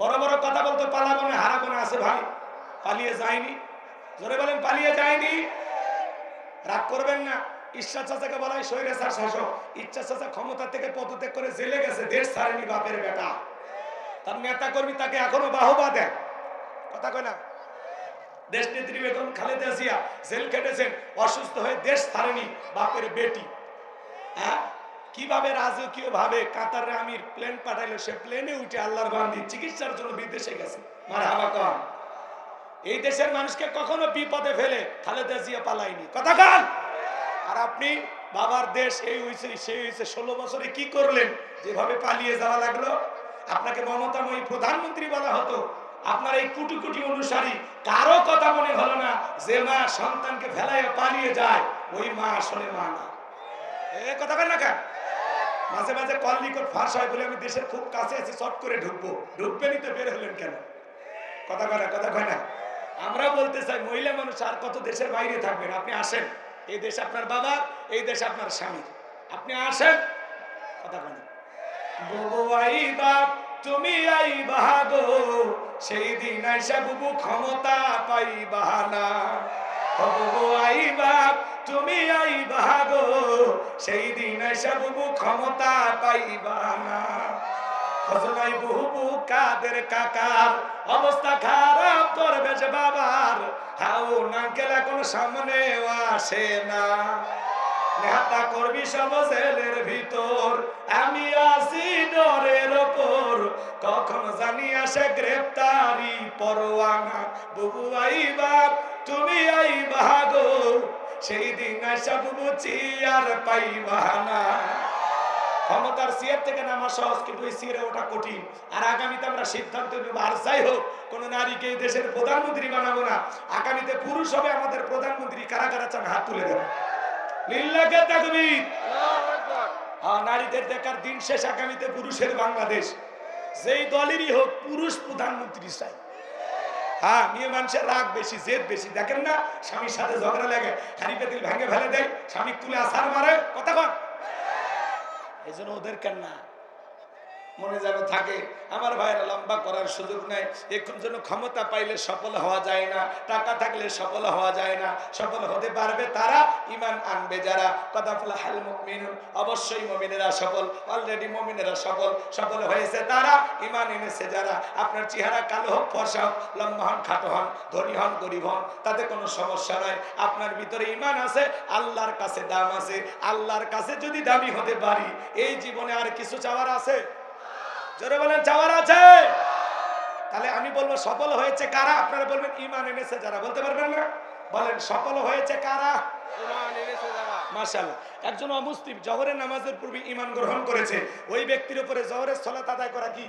বড় বড় কথা বলতে পালাবো না হারাবো না আছে ভাই। পালিয়ে যায়নি। জোরে বলেন, পালিয়ে যায়নি। রাগ করবেন না। ইচ্ছা চাচাকে বলা হয় স্বৈরাচার শাসক। ইচ্ছা চাচা ক্ষমতা থেকে পদত্যাগ করে জেলে গেছে, দেশ ছাড়েনি বাপের বেটা। তার নেতা কর্মী তাকে এখনও বাহবা দেয়। কথা কয় না? দেশ নেত্রী বেগম খালেদা জিয়া জেল খেটেছেন, অসুস্থ হয়ে দেশ ছাড়েনি বাপের বেটি। হ্যাঁ? কীভাবে রাজকীয় ভাবে কাতারে আমির প্লেন পাঠাইলো, সে প্লেনে উঠে আল্লাহর বান্দি চিকিৎসার জন্য বিদেশে গেছে। মার হাবা কম এই দেশের মানুষকে কখনো বিপদে ফেলে খালেদা জিয়া পালায়নি। কথা কান। আর আপনি বাবার দেশ এই হয়েছে সেই হয়েছে ষোলো বছরে কি করলেন? যেভাবে পালিয়ে যাওয়া লাগল। আপনাকে মমতাময়ী প্রধানমন্ত্রী বলা হতো, আপনার এই কুটি কুটি অনুসারী কারও কথা মনে হলো না যে মা সন্তানকে ফেলাইয়া পালিয়ে যায়। ওই মা আসলে মা না। এ কথা বল না কেন? মাঝে মাঝে কল নিকট ফাঁস হয় বলে আমি দেশের খুব কাছে আছি চট করে ঢুকবো। ঢুকবেনই তো বের হলেন কেন? কথা কয় না, কথা কয় না। আমরা বলতে চাই মহিলা মানুষ আর কত দেশের বাইরে থাকবেন? আপনি আসেন। এই দেশ আপনার বাবা, এই দেশ আপনার স্বামী। আপনি আসেন। কথা কয় না। আইবা, তুমি আইবা গো। সেই দিন আইসা বুবু ক্ষমতা পাইবা না। ও বুবু আইবা, তুমি আইবা গো। সেই দিন আইসা বুবু ক্ষমতা পাইবা না। খোঁজলাই বহু কাদের কাকার অবস্থা খারাপ করবে যে বাবার। হাউ নাঙ্কেল এখন সামনে আসে না। নেহাতা করবি সব জেলের ভিতর, আমি আসি ডরের ওপর। কখন জানি আসে গ্রেপ্তারি পরোয়ানা। বুবু আইবা তুমি আইবা গো। সেই দিন আসা বুবু পাইবা না। ক্ষমতার সিয়ার থেকে নামা সহজ, কিন্তু এই সিয়ারে ওটা কঠিন। আর আগামীতে আমরা সিদ্ধান্ত নেব, আর যাই হোক, কোন নারীকে এই দেশের প্রধানমন্ত্রী বানাবো না। আগামীতে পুরুষ হবে আমাদের প্রধানমন্ত্রী কারা কারা চান, হাত তুলে দেবে লিল্লাকে তাকবীর? নারীদের দেখার দিন শেষ, আগামীতে পুরুষের বাংলাদেশ। যেই দলেরই হোক, পুরুষ প্রধানমন্ত্রী চাই। হ্যাঁ মেয়ে মানুষের রাগ বেশি, জেদ বেশি। দেখেন না, স্বামীর সাথে ঝগড়া লাগে হাড়ি পেতিল ভেঙে ফেলে দেয়, স্বামী তুলে আসার মারে। কথা কন। এই জন্য ওদের কেন না? মনে যেন থাকে, আমার ভাইয়েরা লম্বা করার সুযোগ নেই। এখন জন্য ক্ষমতা পাইলে সফল হওয়া যায় না, টাকা থাকলে সফল হওয়া যায় না, সফল হতে পারবে তারা, ইমান আনবে যারা। কথা ফলা হাল মুমিনুন, অবশ্যই মমিনেরা সফল অলরেডি মমিনেরা সফল সফল হয়েছে তারা, ইমান এনেছে যারা। আপনার চেহারা কালো হোক, ফর্সা হোক, লম্বা হন, খাটো হন, ধনী হন, গরিব হন, তাতে কোনো সমস্যা নয় আপনার ভিতরে ইমান আছে, আল্লাহর কাছে দাম আছে। আল্লাহর কাছে যদি দামি হতে পারি, এই জীবনে আর কিছু চাওয়ার আছে? জোরে বলেন যাওয়ার আছে? তাহলে আমি বলব সফল হয়েছে কারা? আপনারা বলবেন ইমান এনেছে যারা। বলতে পারবেন না? বলেন সফল হয়েছে কারা? একজন অমুসলিম জহরের নামাজের পূর্বে ইমান গ্রহণ করেছে। ওই ব্যক্তির উপরে জহরের সলাত আদায় করা কি?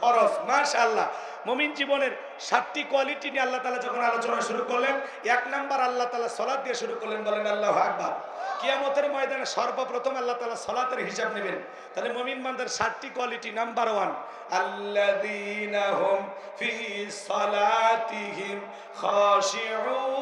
ফরজ, মাশাআল্লাহ। মুমিন জীবনের সাতটি কোয়ালিটি নিয়ে আল্লাহ তাআলা যখন আলোচনা শুরু করলেন, এক নাম্বার আল্লাহ তাআলা সালাত দিয়ে শুরু করলেন, বলেন, আল্লাহু আকবার। কিয়ামতের ময়দানে সর্বপ্রথম আল্লাহ তাআলা সালাতের হিসাব নেবেন। তাহলে মুমিন বান্দার সাতটি কোয়ালিটি, নাম্বার ওয়ান, আল্লাযীনা হুম ফি সালাতিহিম খাশিউন।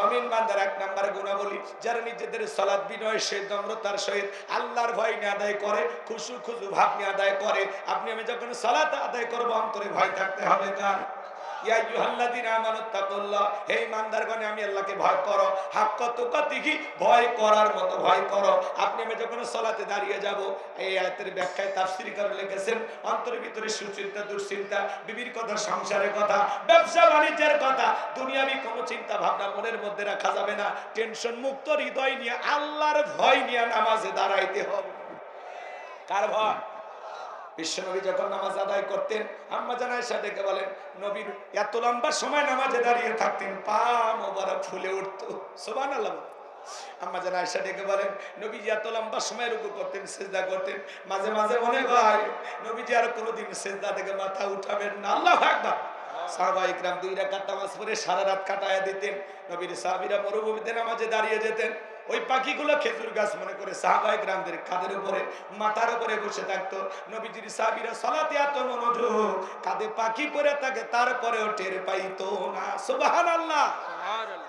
মমিন বান্দার এক নাম্বার গুণাবলী, যারা নিজেদের সলাদ বিনয় সে নম্রতার সহিত আল্লাহর ভয় নিয়ে আদায় করে খুশু খুশু ভাব নিয়ে আদায় করে। আপনি আমি যখন সলাদ আদায় করব, অন্তরে ভয় থাকতে হবে কার ইয়া ইউহাল্লাযীনা আমানু তাকুল্লাহ। হে আমি আল্লাহকে ভয় করো। হাক্কা ভয় করার মতো ভয় করো। আপনি আমি যখন দাঁড়িয়ে যাব, এই আয়াতের ব্যাখ্যায় তাফসীর করে লিখেছেন ভিতরে সুচিন্তা, দুশ্চিন্তা, বিবির কথা, সংসারের কথা, ব্যবসা, বাণিজ্যের কথা, দুনিয়াবি কোনো চিন্তা ভাবনা মনের মধ্যে রাখা যাবে না। টেনশন মুক্ত হৃদয় নিয়ে, আল্লাহর ভয় নিয়ে নামাজে দাঁড়াইতে হবে। কার ভয়? বিশ্বনবী যখন নামাজ আদায় করতেন, আম্মা জান আয়েশা ডেকে বলেন নবীর এত লম্বা সময় নামাজে দাঁড়িয়ে থাকতেন, পা মোবারক ফুলে উঠতো। সুবহানাল্লাহ আম্মা জান আয়েশা ডেকে বলেন নবীজি এত লম্বা সময় রুকু করতেন, সেজদা করতেন, মাঝে মাঝে মনে হয় নবীজি আর কোনোদিন সেজদা থেকে মাথা উঠাবেন না। আল্লাহু আকবার। সাহাবা ইকরাম দুই রাকাত নামাজ পড়ে সারা রাত কাটায়া দিতেন। নবীর সাহাবীরা মরুভূমিতে নামাজে দাঁড়িয়ে যেতেন। ওই পাখিগুলো খেজুর গাছ মনে করে সাহাবাই গ্রামদের কাদের উপরে মাথার উপরে বসে থাকতো। নবীজির সাহাবীরা সলাতে এত মনোযোগ কাঁধে পাখি পরে থাকে তারপরেও টের পাইতো না। সুবহানাল্লাহ।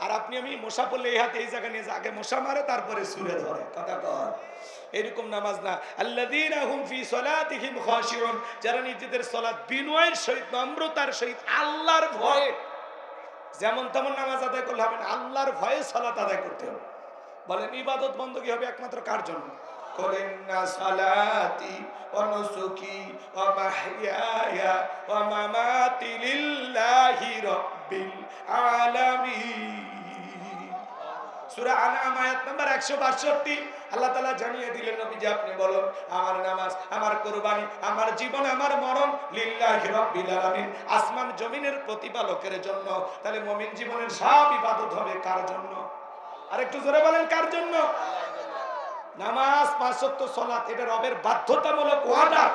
আর আপনি আমি মশা পড়লে এই হাতে এই জায়গা নিয়ে আগে মশা মারে তারপরে সুরে ধরে। কথা কর এরকম নামাজ না। আল্লাযীনা হুম ফি সলাতিহিম খাশিউন যারা নিজেদের সালাত বিনয়ের সহিত নম্রতার সহিত আল্লাহর ভয়ে যেমন তেমন নামাজ আদায় করলে হবে না আল্লাহর ভয়ে সালাত আদায় করতে হবে। বলেন, ইবাদত বন্দী হবে একমাত্র কার জন্য? করেন না সালাতি ওয়া নুসুকি ওয়া মাহইয়ায়া ওয়া মামাতি লিল্লাহি রাব্বিল আলামিন। সূরা আনাম আয়াত নাম্বার 162 আল্লাহ তাআলা জানিয়ে দিলেন, নবীজি আপনি বলুন, আমার নামাজ, আমার কুরবানি, আমার জীবন, আমার মরণ লিল্লাহি রাব্বিল আলামিন। আসমান জমিনের প্রতিপালকের জন্য। তাহলে মমিন জীবনের সব ইবাদত হবে কার জন্য? আর একটু জোরে বলেন, কার জন্য? নামাজ পাঁচ ওয়াক্ত সালাত এটা রবের বাধ্যতামূলক ওয়ার্ডার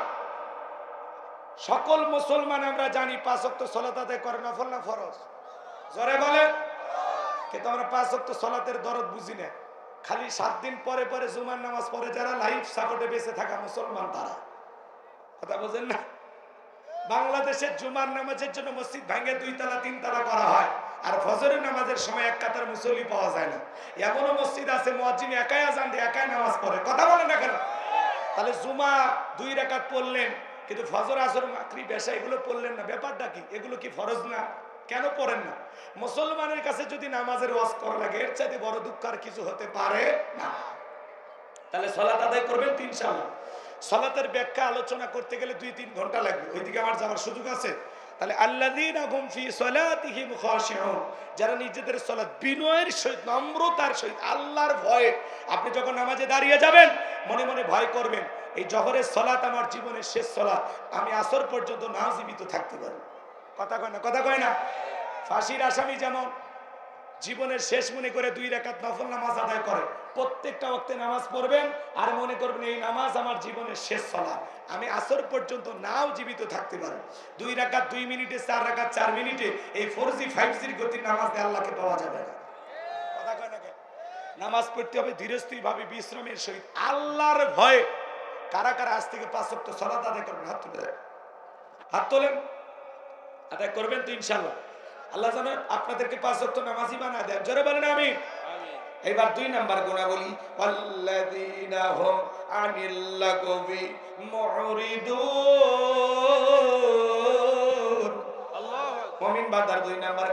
সকল মুসলমান আমরা জানি পাঁচ ওয়াক্ত সালাত করে নফল না ফরজ। জোরে বলেন। কিন্তু আমরা পাঁচ সলাতের দরদ বুঝি না। খালি সাত দিন পরে পরে জুমার নামাজ পরে যারা লাইফ সাপোর্টে বেঁচে থাকা মুসলমান তারা। কথা বোঝেন না? বাংলাদেশের জুমার নামাজের জন্য মসজিদ ভাঙে দুই তালা তিন তালা করা হয়। আর ফজরের নামাজের সময় এক কাতার মুসল্লি পাওয়া যায় না। এমনও মসজিদ আছে মসজিদ একাই আজান দিয়ে, একাই নামাজ পড়ে। কথা বলেন না কেন? তাহলে জুমা দুই রাকাত পড়লেন, কিন্তু ফজর, আসর মাকরি বেশা এগুলো পড়লেন না। ব্যাপারটা কি? এগুলো কি ফরজ না? কেন পড়েন না? মুসলমানের কাছে যদি নামাজের ওয়াজ করা লাগে, এর চাইতে বড় দুঃখ আর কিছু হতে পারে না। তাহলে সলাত আদায় করবেন তিন সাল সলাতের ব্যাখ্যা আলোচনা করতে গেলে দুই তিন ঘণ্টা লাগবে। ওইদিকে আমার যাওয়ার সুযোগ আছে। তাহলে আল্লাযীনা হুম ফি যারা নিজেদের সলাত বিনয়ের সহিত, নম্রতার সহিত, আল্লাহর ভয়ে আপনি যখন নামাজে দাঁড়িয়ে যাবেন, মনে মনে ভয় করবেন, এই জহরের সলাত আমার জীবনের শেষ সলাত, আমি আসর পর্যন্ত না জীবিত থাকতে পারি। কথা কয় না, কথা কয় না? ফাঁসির আসামি যেমন জীবনের শেষ মনে করে দুই রেখাত নফল নামাজ আদায় করে প্রত্যেকটা ওক্তে নামাজ পড়বেন আর মনে করবেন এই নামাজ আমার জীবনের শেষ চলা আমি আসর পর্যন্ত নাও জীবিত থাকতে পারি দুই রাকাত দুই মিনিটে, চার রাকাত চার মিনিটে এই ফোর জি ফাইভ জির গতির নামাজ আল্লাহকে পাওয়া যাবে না। কথা কয় না নামাজ পড়তে হবে ধীরস্থির ভাবে, বিশ্রামের সহিত। আল্লাহর ভয়ে কারা কারা আজ থেকে পাঁচ সপ্তাহ সলাত আদায় করবেন? হাত তুলে হাত তোলেন। আদায় করবেন তো ইনশাল্লাহ আল্লাহ যেন আপনাদেরকে পাঁচ ওয়াক্ত নামাজি বানায় দেন। জোরে বলেন আমি এবার দুই নাম্বার গুণা বলি আল্লাযীনা হুম আনিল লাগবি মুরিদুন। মুমিন বান্দার দুই নাম্বার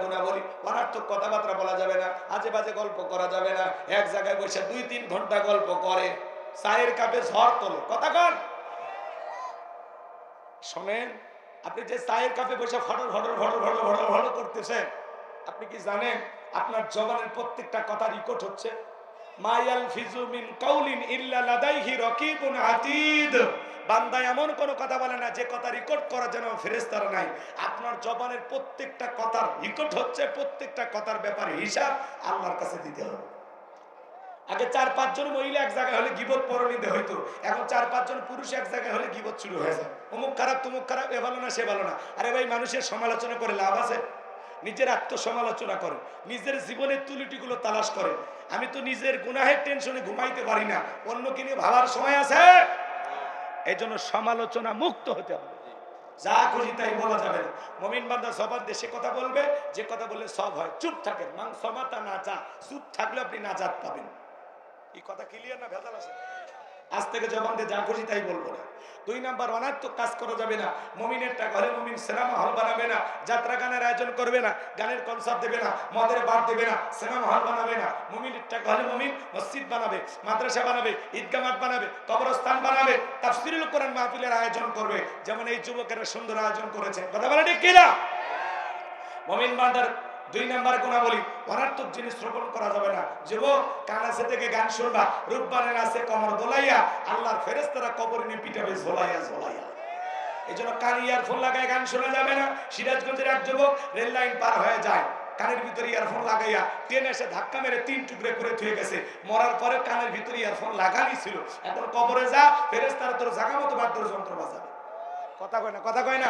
অনার্থক কথাবার্তা বলা যাবে না আজে বাজে গল্প করা যাবে না এক জায়গায় বসে দুই তিন ঘণ্টা গল্প করে চায়ের কাপে ঝড় তোলে। কথা কন। শোনেন আপনি যে চায়ের কাপে বসে ফটর ফটর ফটর ফটর ফটর ফটর করতেছেন, আপনি কি জানেন আপনার জবানের প্রত্যেকটা কথা রেকর্ড হচ্ছে? মায়াল ইল্লা লাদাইহি বান্দা এমন কথা বলে না, যে কথা রেকর্ড করার নাই। আপনার জবানের প্রত্যেকটা কথার রেকর্ড হচ্ছে, প্রত্যেকটা কথার ব্যাপারে হিসাব আল্লাহর কাছে দিতে হবে। আগে চার, পাঁচজন মহিলা এক জায়গায় হলে গিবত পরনিতে হইতো। এখন চার, পাঁচজন পুরুষ এক জায়গায় হলে গিবত শুরু হয়ে যায়। অমুক খারাপ, তুমুক খারাপ, এ ভালো না, সে ভালো না। আরে ভাই, মানুষের সমালোচনা করে লাভ আছে? নিজের আত্মসমালোচনা করে। নিজের জীবনের তুলিটিগুলো তালাশ করে। আমি তো নিজের গুনাহের টেনশনে ঘুমাইতে পারি না। অন্যকে নিয়ে ভাবার সময় আছে? এই জন্য সমালোচনা মুক্ত হতে হবে। যা খুশি তাই বলা যাবে না। মমিন বান্দা সবার দেশে কথা বলবে, যে কথা বললে সব হয়। চুপ থাকেন। মাং সমাতা না চা। চুপ থাকলে আপনি নাজাত পাবেন। এই কথা ক্লিয়ার না, ভেজাল আছে? আজ থেকে যা খুশি তাই বলব না। দুই নাম্বার, অনার্থক কাজ করা যাবে না। মমিন সিনেমা হল বানাবে না। যাত্রা গানের আয়োজন করবে না। গানের কনসার্ট দেবে না। মদের বার দেবে না। সিনেমা হল বানাবে না। মমিনের মমিন মসজিদ বানাবে, মাদ্রাসা বানাবে ঈদগা মাঠ বানাবে, কবরস্থান বানাবে, তাফসিরুল কোরআন মাহফিলের আয়োজন করবে। যেমন এই যুবকেরা সুন্দর আয়োজন করেছে। কথা বলে ঠিক কিনা? মমিন বান্দার দুই নাম্বার গুণা বলি অনার্থক জিনিস শ্রবণ করা যাবে না। যুবক কানাসে থেকে গান শুনবা রূপবানের আছে কমর দোলাইয়া, আল্লাহর ফেরেস্তারা কবর নিয়ে পিটাবে ঝোলাইয়া ঝোলাইয়া। এই জন্য কান ইয়ারফোন লাগায় গান শোনা যাবে না। সিরাজগঞ্জের এক যুবক রেল লাইন পার হয়ে যায়, কানের ভিতরে ইয়ারফোন লাগাইয়া ট্রেন এসে ধাক্কা মেরে তিন টুকরে করে থুয়ে গেছে। মরার পরে কানের ভিতরে ইয়ারফোন লাগানি ছিল। এখন কবরে যা ফেরেস্তারা তোর জাগা মতো বাদ্য যন্ত্র বাজাবে। কথা কয় না, কথা কয় না?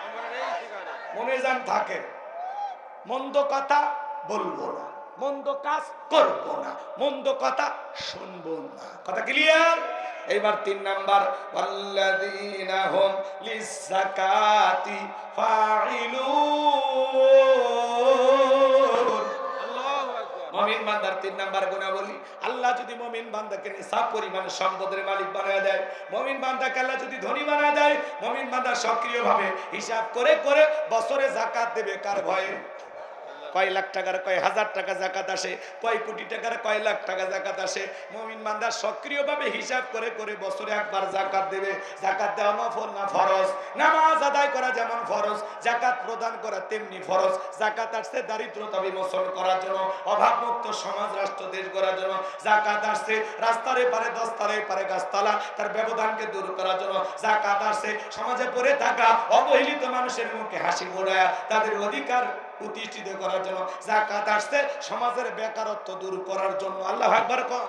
মনে যান থাকে মন্দ কথা বলব না মন্দ কাজ করব না মন্দ কথা শুনব না। কথা ক্লিয়ার এইবার তিন নাম্বার ওয়াল্লাযীনা হুম লিযাকাতি ফাইলুন আল্লাহু মমিন বান্দার তিন নাম্বার গুণা বলি আল্লাহ যদি মমিন বান্দাকে নিসাব পরিমাণ সম্পদের মালিক বানায় দেয় মমিন বান্দাকে আল্লাহ যদি ধনী বানায় দেয় মমিন বান্দা সক্রিয়ভাবে হিসাব করে করে বছরে জাকাত দেবে কার ভয়ে? কয় লাখ টাকার, কয় হাজার টাকা জাকাত আসে, কয় কোটি টাকার, কয় লাখ টাকা জাকাত আসে। মমিন বান্দা সক্রিয়ভাবে হিসাব করে করে বছরে একবার জাকাত দেবে। জাকাত দেওয়া নফল না ফরজ? নামাজ আদায় করা যেমন ফরজ, জাকাত প্রদান করা তেমনি ফরজ। জাকাত আসছে দারিদ্রতা বিমোচন করার জন্য, অভাবমুক্ত সমাজ, রাষ্ট্র, দেশ গড়ার জন্য। জাকাত আসছে রাস্তার এপারে, দস্তার এপারে গাছতলা, তার ব্যবধানকে দূর করার জন্য। জাকাত আসছে সমাজে পড়ে থাকা অবহেলিত মানুষের মুখে হাসি ফোড়ায় তাদের অধিকার প্রতিষ্ঠিত করার জন্য যা জাকাত আসছে। সমাজের বেকারত্ব দূর করার জন্য। আল্লাহ একবার কর